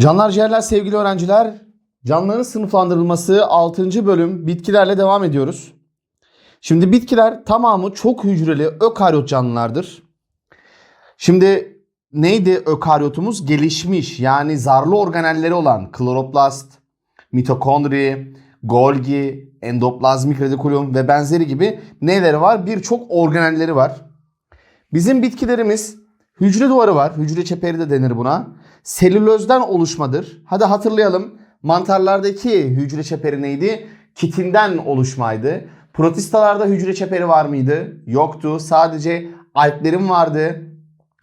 Canlar ciğerler sevgili öğrenciler. Canlıların sınıflandırılması 6. bölüm bitkilerle devam ediyoruz. Şimdi bitkiler tamamı çok hücreli ökaryot canlılardır. Şimdi neydi ökaryotumuz? Gelişmiş yani zarlı organelleri olan kloroplast, mitokondri, Golgi, endoplazmik retikulum ve benzeri gibi neleri var? Birçok organelleri var. Bizim bitkilerimiz hücre duvarı var. Hücre çeperi de denir buna. Selülozdan oluşmadır. Hadi hatırlayalım. Mantarlardaki hücre çeperi neydi? Kitinden oluşmaydı. Protistalarda hücre çeperi var mıydı? Yoktu. Sadece alplerin vardı.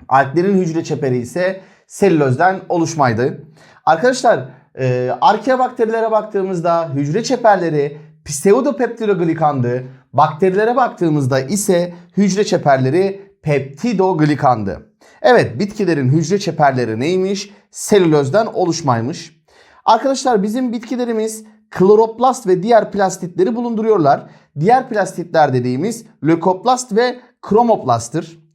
Alplerin hücre çeperi ise selülozdan oluşmaydı. Arkadaşlar e, arkeobakterilere baktığımızda hücre çeperleri pseudopeptidoglikandı. Bakterilere baktığımızda ise hücre çeperleri peptidoglikandı. Evet bitkilerin hücre çeperleri neymiş? Selülozdan oluşmaymış. Arkadaşlar bizim bitkilerimiz kloroplast ve diğer plastitleri bulunduruyorlar. Diğer plastitler dediğimiz lökoplast ve kromoplasttır.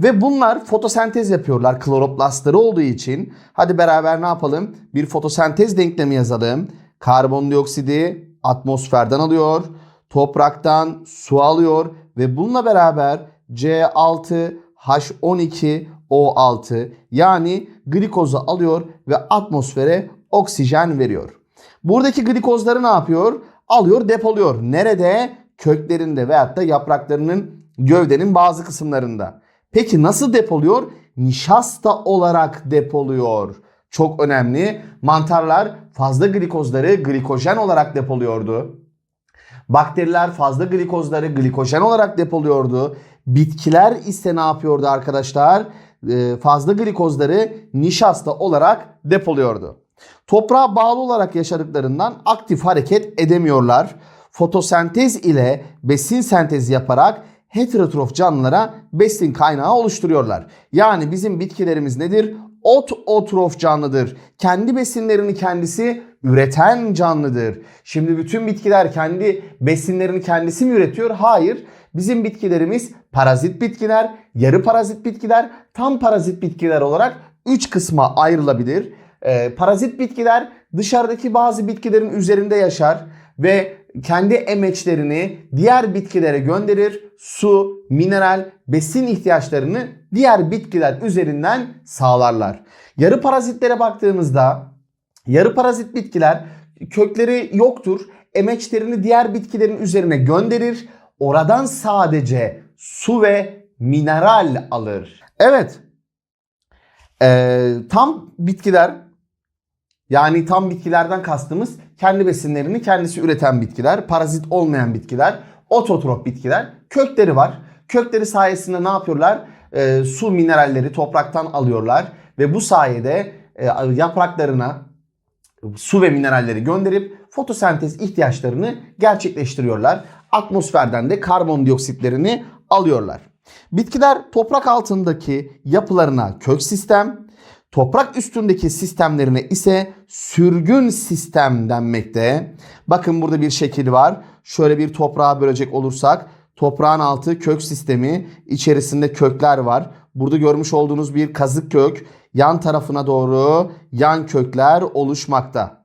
Ve bunlar fotosentez yapıyorlar kloroplastları olduğu için. Hadi beraber ne yapalım? Bir fotosentez denklemi yazalım. Karbondioksidi atmosferden alıyor. Topraktan su alıyor. Ve bununla beraber C6H12O6 yani glikozu alıyor ve atmosfere oksijen veriyor. Buradaki glikozları ne yapıyor? Alıyor depoluyor. Nerede? Köklerinde veyahut da yapraklarının gövdenin bazı kısımlarında. Peki nasıl depoluyor? Nişasta olarak depoluyor. Çok önemli. Mantarlar fazla glikozları glikojen olarak depoluyordu. Bakteriler fazla glikozları glikojen olarak depoluyordu. Bitkiler ise ne yapıyordu arkadaşlar? Ee, Fazla glikozları nişasta olarak depoluyordu. Toprağa bağlı olarak yaşadıklarından aktif hareket edemiyorlar. Fotosentez ile besin sentezi yaparak heterotrof canlılara besin kaynağı oluşturuyorlar. Yani bizim bitkilerimiz nedir? Ototrof canlıdır. Kendi besinlerini kendisi üreten canlıdır. Şimdi bütün bitkiler kendi besinlerini kendisi mi üretiyor? Hayır. Bizim bitkilerimiz parazit bitkiler, yarı parazit bitkiler, tam parazit bitkiler olarak 3 kısma ayrılabilir. Ee, parazit bitkiler dışarıdaki bazı bitkilerin üzerinde yaşar ve kendi emeçlerini diğer bitkilere gönderir. Su, mineral, besin ihtiyaçlarını diğer bitkiler üzerinden sağlarlar. Yarı parazitlere baktığımızda yarı parazit bitkiler kökleri yoktur. Emeçlerini diğer bitkilerin üzerine gönderir. Oradan sadece su ve mineral alır. Evet. Ee, tam bitkiler yani tam bitkilerden kastımız kendi besinlerini kendisi üreten bitkiler, parazit olmayan bitkiler, ototrop bitkiler. Kökleri var. Kökleri sayesinde ne yapıyorlar? Ee, su mineralleri topraktan alıyorlar ve bu sayede e, yapraklarına su ve mineralleri gönderip fotosentez ihtiyaçlarını gerçekleştiriyorlar. Atmosferden de karbondioksitlerini alıyorlar. Bitkiler toprak altındaki yapılarına kök sistem, toprak üstündeki sistemlerine ise sürgün sistem denmekte. Bakın burada bir şekil var. Şöyle bir toprağa bölecek olursak toprağın altı kök sistemi, içerisinde kökler var. Burada görmüş olduğunuz bir kazık kök, yan tarafına doğru yan kökler oluşmakta.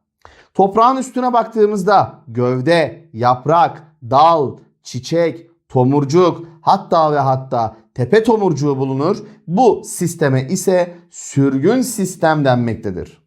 Toprağın üstüne baktığımızda gövde, yaprak, dal, çiçek, tomurcuk hatta ve hatta tepe tomurcuğu bulunur. Bu sisteme ise sürgün sistem denmektedir.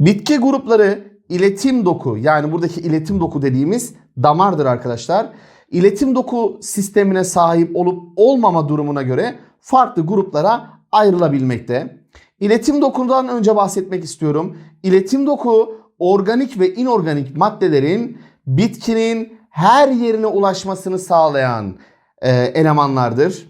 Bitki grupları iletim doku yani buradaki iletim doku dediğimiz damardır arkadaşlar. İletim doku sistemine sahip olup olmama durumuna göre farklı gruplara ayrılabilmekte. İletim dokundan önce bahsetmek istiyorum. İletim doku organik ve inorganik maddelerin bitkinin her yerine ulaşmasını sağlayan e, elemanlardır.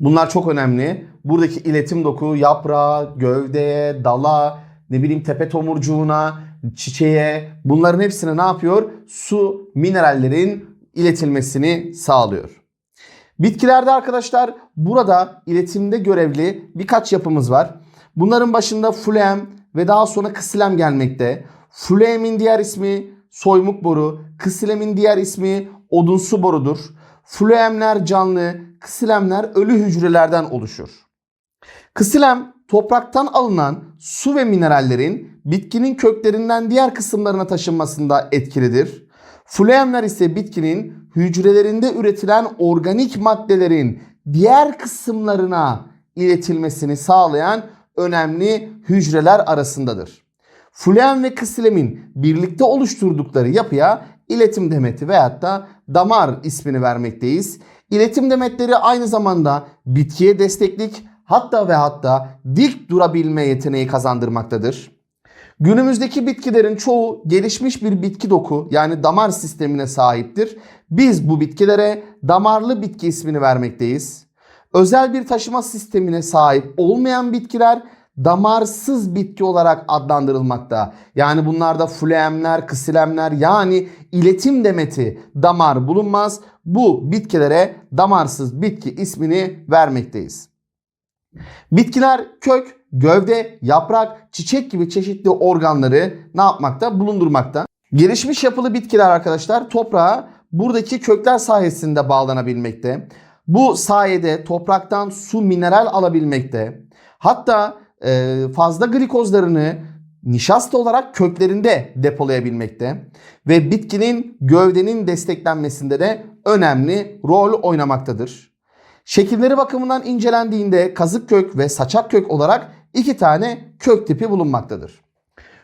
Bunlar çok önemli. Buradaki iletim doku yaprağa, gövdeye, dala, ne bileyim tepe tomurcuğuna, çiçeğe bunların hepsine ne yapıyor? Su, minerallerin iletilmesini sağlıyor. Bitkilerde arkadaşlar burada iletimde görevli birkaç yapımız var. Bunların başında flem ve daha sonra kısilem gelmekte. Flemin diğer ismi soymuk boru, kısilemin diğer ismi odunsu borudur. Fluemler canlı, kısilemler ölü hücrelerden oluşur. Kısilem topraktan alınan su ve minerallerin bitkinin köklerinden diğer kısımlarına taşınmasında etkilidir. Fluemler ise bitkinin hücrelerinde üretilen organik maddelerin diğer kısımlarına iletilmesini sağlayan önemli hücreler arasındadır. Fluem ve kısilemin birlikte oluşturdukları yapıya iletim demeti veyahut da damar ismini vermekteyiz. İletim demetleri aynı zamanda bitkiye desteklik hatta ve hatta dik durabilme yeteneği kazandırmaktadır. Günümüzdeki bitkilerin çoğu gelişmiş bir bitki doku yani damar sistemine sahiptir. Biz bu bitkilere damarlı bitki ismini vermekteyiz. Özel bir taşıma sistemine sahip olmayan bitkiler damarsız bitki olarak adlandırılmakta. Yani bunlarda fluemler, kısilemler yani iletim demeti damar bulunmaz. Bu bitkilere damarsız bitki ismini vermekteyiz. Bitkiler kök, gövde, yaprak, çiçek gibi çeşitli organları ne yapmakta? Bulundurmakta. Gelişmiş yapılı bitkiler arkadaşlar toprağa buradaki kökler sayesinde bağlanabilmekte. Bu sayede topraktan su mineral alabilmekte. Hatta fazla glikozlarını nişasta olarak köklerinde depolayabilmekte ve bitkinin gövdenin desteklenmesinde de önemli rol oynamaktadır. Şekilleri bakımından incelendiğinde kazık kök ve saçak kök olarak iki tane kök tipi bulunmaktadır.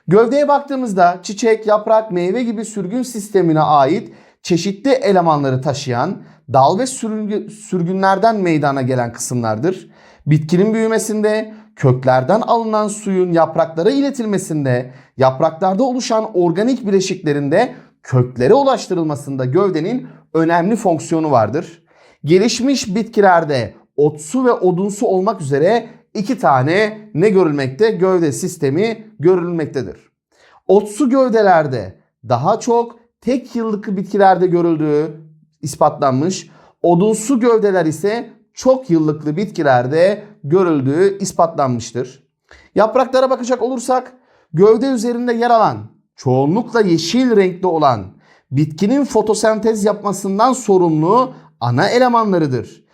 Gövdeye baktığımızda çiçek, yaprak, meyve gibi sürgün sistemine ait çeşitli elemanları taşıyan dal ve sürgün, sürgünlerden meydana gelen kısımlardır. Bitkinin büyümesinde, köklerden alınan suyun yapraklara iletilmesinde, yapraklarda oluşan organik bileşiklerinde köklere ulaştırılmasında gövdenin önemli fonksiyonu vardır. Gelişmiş bitkilerde otsu ve odunsu olmak üzere iki tane ne görülmekte? Gövde sistemi görülmektedir. Otsu gövdelerde daha çok tek yıllık bitkilerde görüldüğü ispatlanmış. Odunsu gövdeler ise çok yıllıklı bitkilerde görüldüğü ispatlanmıştır. Yapraklara bakacak olursak gövde üzerinde yer alan çoğunlukla yeşil renkli olan bitkinin fotosentez yapmasından sorumlu ana elemanlarıdır.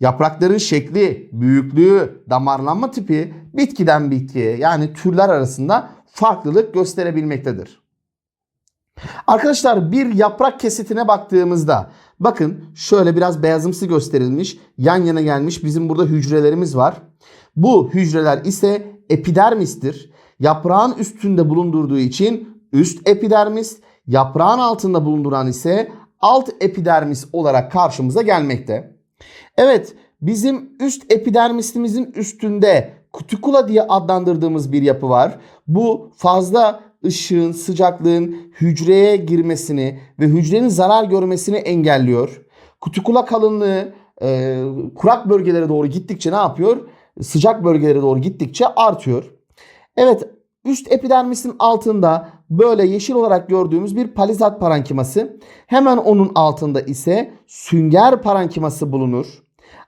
Yaprakların şekli, büyüklüğü, damarlanma tipi bitkiden bitkiye yani türler arasında farklılık gösterebilmektedir. Arkadaşlar bir yaprak kesitine baktığımızda bakın şöyle biraz beyazımsı gösterilmiş yan yana gelmiş bizim burada hücrelerimiz var. Bu hücreler ise epidermistir. Yaprağın üstünde bulundurduğu için üst epidermis, yaprağın altında bulunduran ise alt epidermis olarak karşımıza gelmekte. Evet bizim üst epidermisimizin üstünde kutikula diye adlandırdığımız bir yapı var. Bu fazla ışığın, sıcaklığın hücreye girmesini ve hücrenin zarar görmesini engelliyor. Kutikula kalınlığı e, kurak bölgelere doğru gittikçe ne yapıyor? Sıcak bölgelere doğru gittikçe artıyor. Evet üst epidermisin altında böyle yeşil olarak gördüğümüz bir palizat parenkiması. Hemen onun altında ise sünger parenkiması bulunur.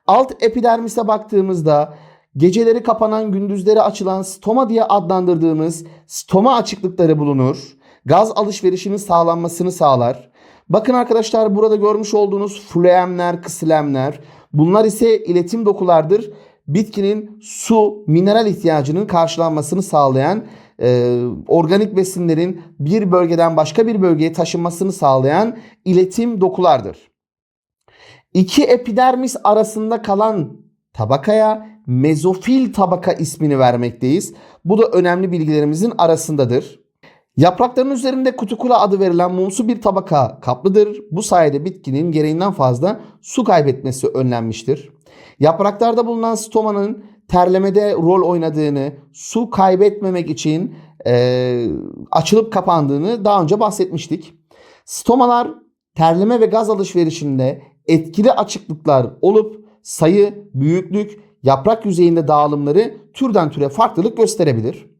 Alt epidermise baktığımızda geceleri kapanan gündüzleri açılan stoma diye adlandırdığımız stoma açıklıkları bulunur. Gaz alışverişinin sağlanmasını sağlar. Bakın arkadaşlar burada görmüş olduğunuz fluemler, kısilemler bunlar ise iletim dokulardır. Bitkinin su, mineral ihtiyacının karşılanmasını sağlayan e, organik besinlerin bir bölgeden başka bir bölgeye taşınmasını sağlayan iletim dokulardır. İki epidermis arasında kalan tabakaya mezofil tabaka ismini vermekteyiz. Bu da önemli bilgilerimizin arasındadır. Yaprakların üzerinde kutikula adı verilen mumsu bir tabaka kaplıdır. Bu sayede bitkinin gereğinden fazla su kaybetmesi önlenmiştir. Yapraklarda bulunan stomanın terlemede rol oynadığını, su kaybetmemek için e, açılıp kapandığını daha önce bahsetmiştik. Stomalar terleme ve gaz alışverişinde etkili açıklıklar olup sayı, büyüklük, yaprak yüzeyinde dağılımları türden türe farklılık gösterebilir.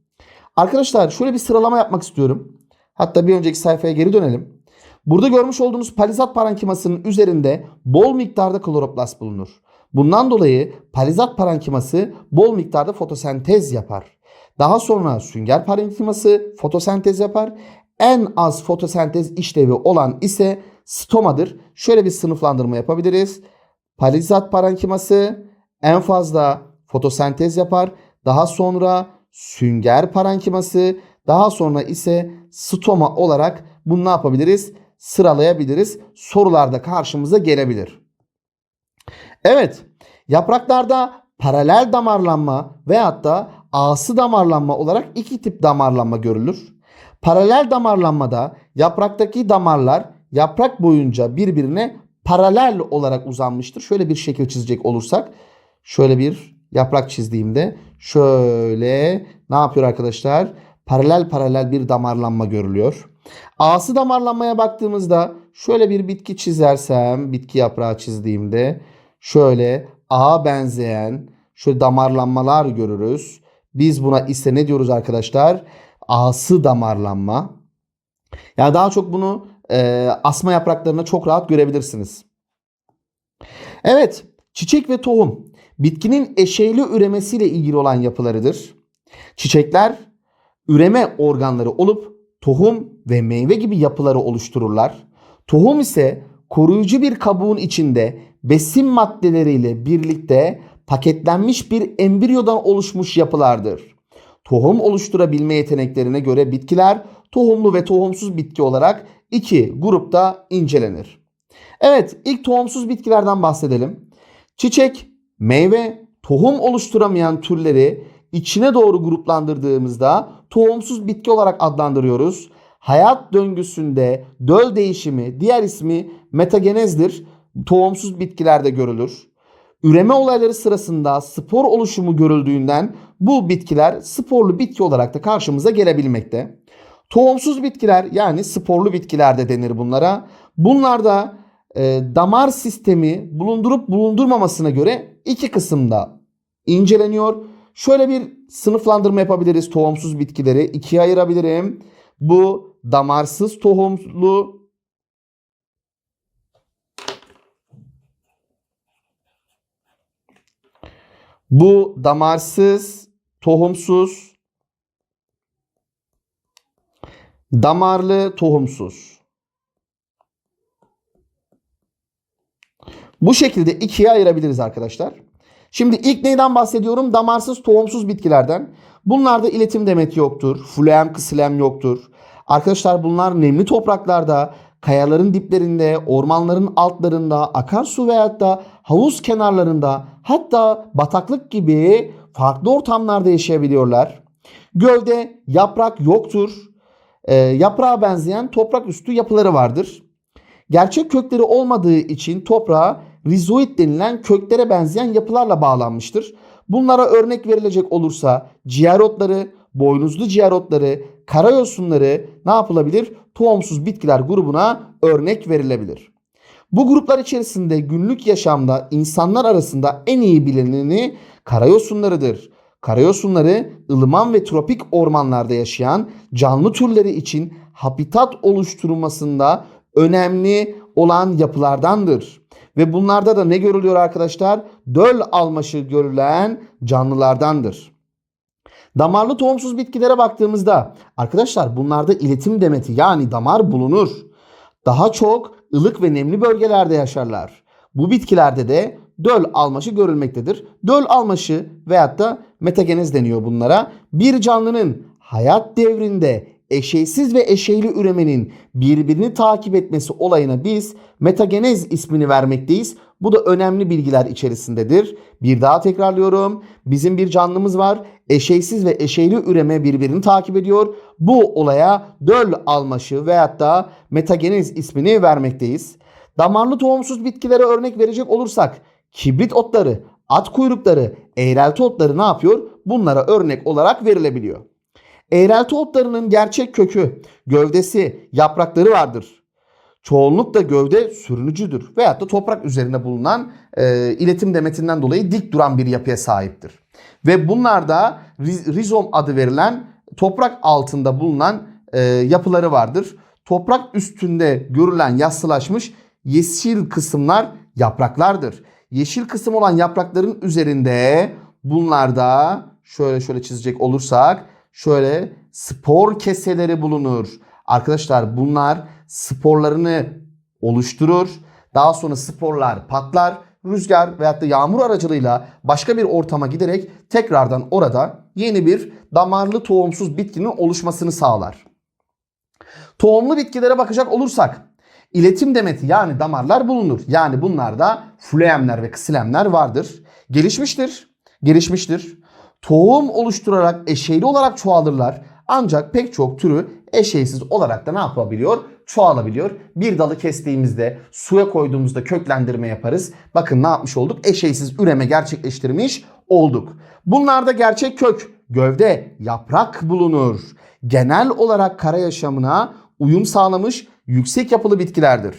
Arkadaşlar şöyle bir sıralama yapmak istiyorum. Hatta bir önceki sayfaya geri dönelim. Burada görmüş olduğunuz palizat parenkimasının üzerinde bol miktarda kloroplast bulunur. Bundan dolayı palizat parenkiması bol miktarda fotosentez yapar. Daha sonra sünger parenkiması fotosentez yapar. En az fotosentez işlevi olan ise stomadır. Şöyle bir sınıflandırma yapabiliriz. Palizat parenkiması en fazla fotosentez yapar. daha sonra sünger parenkiması, daha sonra ise stoma olarak bunu ne yapabiliriz? Sıralayabiliriz. Sorularda karşımıza gelebilir. Evet, yapraklarda paralel damarlanma veyahut da ağsı damarlanma olarak iki tip damarlanma görülür. Paralel damarlanmada yapraktaki damarlar yaprak boyunca birbirine paralel olarak uzanmıştır. Şöyle bir şekil çizecek olursak şöyle bir yaprak çizdiğimde şöyle ne yapıyor arkadaşlar? Paralel paralel bir damarlanma görülüyor. Ağsı damarlanmaya baktığımızda şöyle bir bitki çizersem bitki yaprağı çizdiğimde şöyle ağa benzeyen şöyle damarlanmalar görürüz. Biz buna ise ne diyoruz arkadaşlar? Ağsı damarlanma. Yani daha çok bunu e, asma yapraklarında çok rahat görebilirsiniz. Evet, çiçek ve tohum bitkinin eşeyli üremesiyle ilgili olan yapılarıdır. Çiçekler üreme organları olup tohum ve meyve gibi yapıları oluştururlar. Tohum ise koruyucu bir kabuğun içinde besin maddeleriyle birlikte paketlenmiş bir embriyodan oluşmuş yapılardır. Tohum oluşturabilme yeteneklerine göre bitkiler tohumlu ve tohumsuz bitki olarak iki grupta incelenir. Evet ilk tohumsuz bitkilerden bahsedelim. Çiçek, meyve, tohum oluşturamayan türleri içine doğru gruplandırdığımızda tohumsuz bitki olarak adlandırıyoruz. Hayat döngüsünde döl değişimi diğer ismi metagenezdir. Tohumsuz bitkilerde görülür. Üreme olayları sırasında spor oluşumu görüldüğünden bu bitkiler sporlu bitki olarak da karşımıza gelebilmekte. Tohumsuz bitkiler yani sporlu bitkiler de denir bunlara. Bunlarda e, damar sistemi bulundurup bulundurmamasına göre iki kısımda inceleniyor. Şöyle bir sınıflandırma yapabiliriz tohumsuz bitkileri. ikiye ayırabilirim. Bu damarsız tohumlu Bu damarsız, tohumsuz, damarlı, tohumsuz. Bu şekilde ikiye ayırabiliriz arkadaşlar. Şimdi ilk neyden bahsediyorum? Damarsız, tohumsuz bitkilerden. Bunlarda iletim demeti yoktur. Fluem, kısilem yoktur. Arkadaşlar bunlar nemli topraklarda, kayaların diplerinde, ormanların altlarında, akarsu veyahut da havuz kenarlarında hatta bataklık gibi farklı ortamlarda yaşayabiliyorlar. Gövde, yaprak yoktur. E, yaprağa benzeyen toprak üstü yapıları vardır. Gerçek kökleri olmadığı için toprağa rizoid denilen köklere benzeyen yapılarla bağlanmıştır. Bunlara örnek verilecek olursa ciğer otları, boynuzlu ciğer otları, karayosunları ne yapılabilir? Tohumsuz bitkiler grubuna örnek verilebilir. Bu gruplar içerisinde günlük yaşamda insanlar arasında en iyi bilineni karayosunlarıdır. Karayosunları ılıman ve tropik ormanlarda yaşayan canlı türleri için habitat oluşturulmasında önemli olan yapılardandır. Ve bunlarda da ne görülüyor arkadaşlar? Döl almaşı görülen canlılardandır. Damarlı tohumsuz bitkilere baktığımızda arkadaşlar bunlarda iletim demeti yani damar bulunur. Daha çok ılık ve nemli bölgelerde yaşarlar. Bu bitkilerde de döl almaşı görülmektedir. Döl almaşı veyahut da metagenez deniyor bunlara. Bir canlının hayat devrinde eşeysiz ve eşeyli üremenin birbirini takip etmesi olayına biz metagenez ismini vermekteyiz. Bu da önemli bilgiler içerisindedir. Bir daha tekrarlıyorum. Bizim bir canlımız var. Eşeysiz ve eşeyli üreme birbirini takip ediyor. Bu olaya döl almaşı veyahut da metagenez ismini vermekteyiz. Damarlı tohumsuz bitkilere örnek verecek olursak kibrit otları, at kuyrukları, eğrelti otları ne yapıyor? Bunlara örnek olarak verilebiliyor. Eğrelti otlarının gerçek kökü, gövdesi, yaprakları vardır. Çoğunlukla gövde sürünücüdür veyahut da toprak üzerinde bulunan e, iletim demetinden dolayı dik duran bir yapıya sahiptir. Ve bunlarda rizom adı verilen toprak altında bulunan e, yapıları vardır. Toprak üstünde görülen yassılaşmış yeşil kısımlar yapraklardır. Yeşil kısım olan yaprakların üzerinde bunlarda şöyle şöyle çizecek olursak şöyle spor keseleri bulunur. Arkadaşlar bunlar sporlarını oluşturur. Daha sonra sporlar patlar rüzgar veyahut da yağmur aracılığıyla başka bir ortama giderek tekrardan orada yeni bir damarlı tohumsuz bitkinin oluşmasını sağlar. Tohumlu bitkilere bakacak olursak iletim demeti yani damarlar bulunur. Yani bunlarda fluemler ve ksilemler vardır. Gelişmiştir. Gelişmiştir. Tohum oluşturarak eşeyli olarak çoğalırlar. Ancak pek çok türü eşeysiz olarak da ne yapabiliyor? Çoğalabiliyor. Bir dalı kestiğimizde suya koyduğumuzda köklendirme yaparız. Bakın ne yapmış olduk? Eşeysiz üreme gerçekleştirmiş olduk. Bunlarda gerçek kök, gövde, yaprak bulunur. Genel olarak kara yaşamına uyum sağlamış yüksek yapılı bitkilerdir.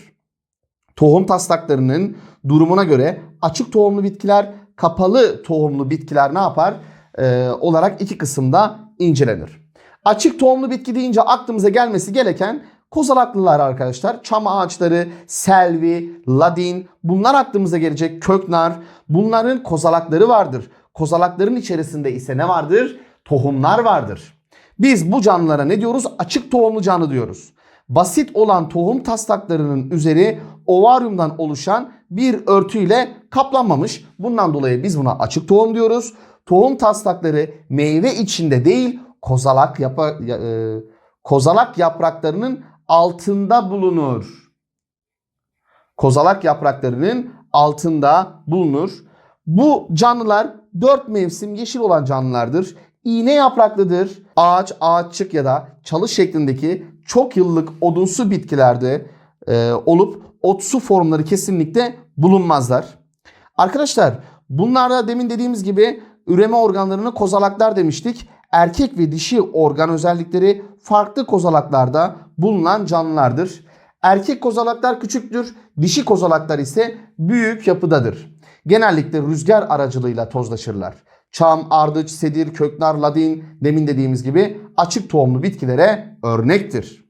Tohum taslaklarının durumuna göre açık tohumlu bitkiler, kapalı tohumlu bitkiler ne yapar? Ee, olarak iki kısımda incelenir. Açık tohumlu bitki deyince aklımıza gelmesi gereken kozalaklılar arkadaşlar. Çam ağaçları, selvi, ladin bunlar aklımıza gelecek köknar. Bunların kozalakları vardır. Kozalakların içerisinde ise ne vardır? Tohumlar vardır. Biz bu canlılara ne diyoruz? Açık tohumlu canlı diyoruz. Basit olan tohum taslaklarının üzeri ovaryumdan oluşan bir örtüyle kaplanmamış. Bundan dolayı biz buna açık tohum diyoruz. Tohum taslakları meyve içinde değil kozalak yapa, e, kozalak yapraklarının altında bulunur. Kozalak yapraklarının altında bulunur. Bu canlılar dört mevsim yeşil olan canlılardır. İğne yapraklıdır. Ağaç, ağaççık ya da çalı şeklindeki çok yıllık odunsu bitkilerde e, olup otsu formları kesinlikle bulunmazlar. Arkadaşlar bunlarda demin dediğimiz gibi üreme organlarını kozalaklar demiştik. Erkek ve dişi organ özellikleri farklı kozalaklarda bulunan canlılardır. Erkek kozalaklar küçüktür, dişi kozalaklar ise büyük yapıdadır. Genellikle rüzgar aracılığıyla tozlaşırlar. Çam, ardıç, sedir, köknar, ladin demin dediğimiz gibi açık tohumlu bitkilere örnektir.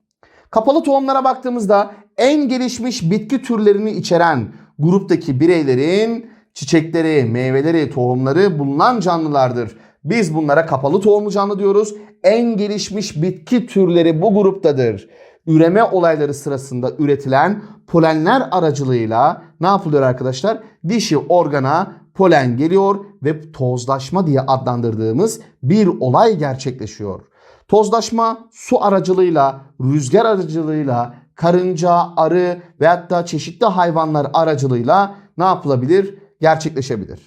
Kapalı tohumlara baktığımızda en gelişmiş bitki türlerini içeren gruptaki bireylerin çiçekleri, meyveleri, tohumları bulunan canlılardır. Biz bunlara kapalı tohumlu canlı diyoruz. En gelişmiş bitki türleri bu gruptadır. Üreme olayları sırasında üretilen polenler aracılığıyla ne yapılıyor arkadaşlar? Dişi organa polen geliyor ve tozlaşma diye adlandırdığımız bir olay gerçekleşiyor. Tozlaşma su aracılığıyla, rüzgar aracılığıyla, karınca, arı ve hatta çeşitli hayvanlar aracılığıyla ne yapılabilir? Gerçekleşebilir.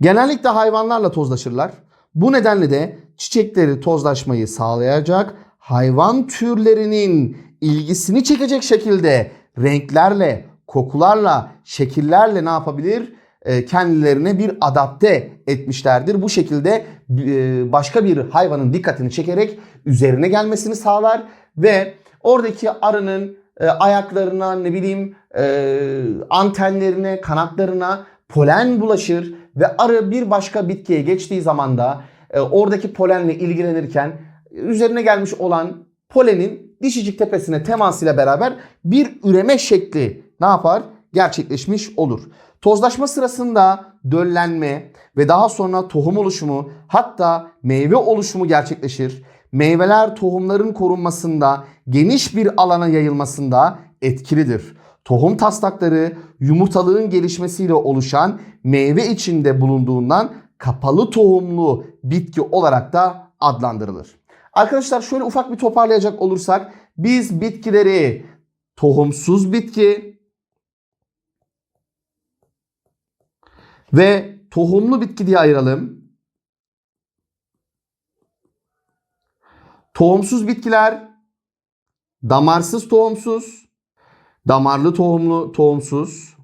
Genellikle hayvanlarla tozlaşırlar. Bu nedenle de çiçekleri tozlaşmayı sağlayacak hayvan türlerinin ilgisini çekecek şekilde renklerle, kokularla, şekillerle ne yapabilir? E, kendilerine bir adapte etmişlerdir. Bu şekilde e, başka bir hayvanın dikkatini çekerek üzerine gelmesini sağlar ve oradaki arının e, ayaklarına ne bileyim antenlerine, kanatlarına polen bulaşır ve arı bir başka bitkiye geçtiği zaman da oradaki polenle ilgilenirken üzerine gelmiş olan polenin dişicik tepesine temasıyla beraber bir üreme şekli ne yapar? Gerçekleşmiş olur. Tozlaşma sırasında döllenme ve daha sonra tohum oluşumu hatta meyve oluşumu gerçekleşir. Meyveler tohumların korunmasında, geniş bir alana yayılmasında etkilidir. Tohum taslakları yumurtalığın gelişmesiyle oluşan meyve içinde bulunduğundan kapalı tohumlu bitki olarak da adlandırılır. Arkadaşlar şöyle ufak bir toparlayacak olursak biz bitkileri tohumsuz bitki ve tohumlu bitki diye ayıralım. Tohumsuz bitkiler damarsız tohumsuz, damarlı tohumlu tohumsuz,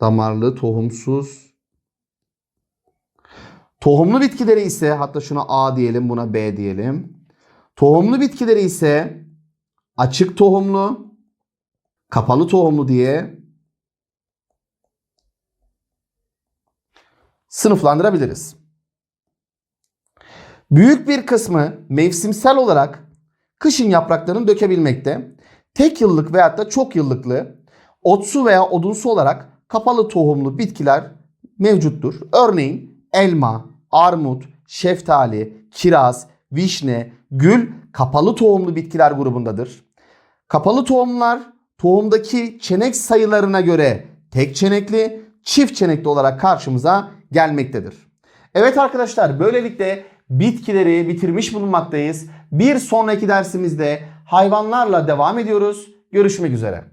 damarlı tohumsuz, Tohumlu bitkileri ise hatta şuna A diyelim buna B diyelim. Tohumlu bitkileri ise açık tohumlu, kapalı tohumlu diye sınıflandırabiliriz. Büyük bir kısmı mevsimsel olarak kışın yapraklarını dökebilmekte. Tek yıllık veyahut da çok yıllıklı otsu veya odunsu olarak kapalı tohumlu bitkiler mevcuttur. Örneğin elma, armut, şeftali, kiraz, vişne, gül kapalı tohumlu bitkiler grubundadır. Kapalı tohumlar tohumdaki çenek sayılarına göre tek çenekli, çift çenekli olarak karşımıza gelmektedir. Evet arkadaşlar böylelikle bitkileri bitirmiş bulunmaktayız. Bir sonraki dersimizde hayvanlarla devam ediyoruz. Görüşmek üzere.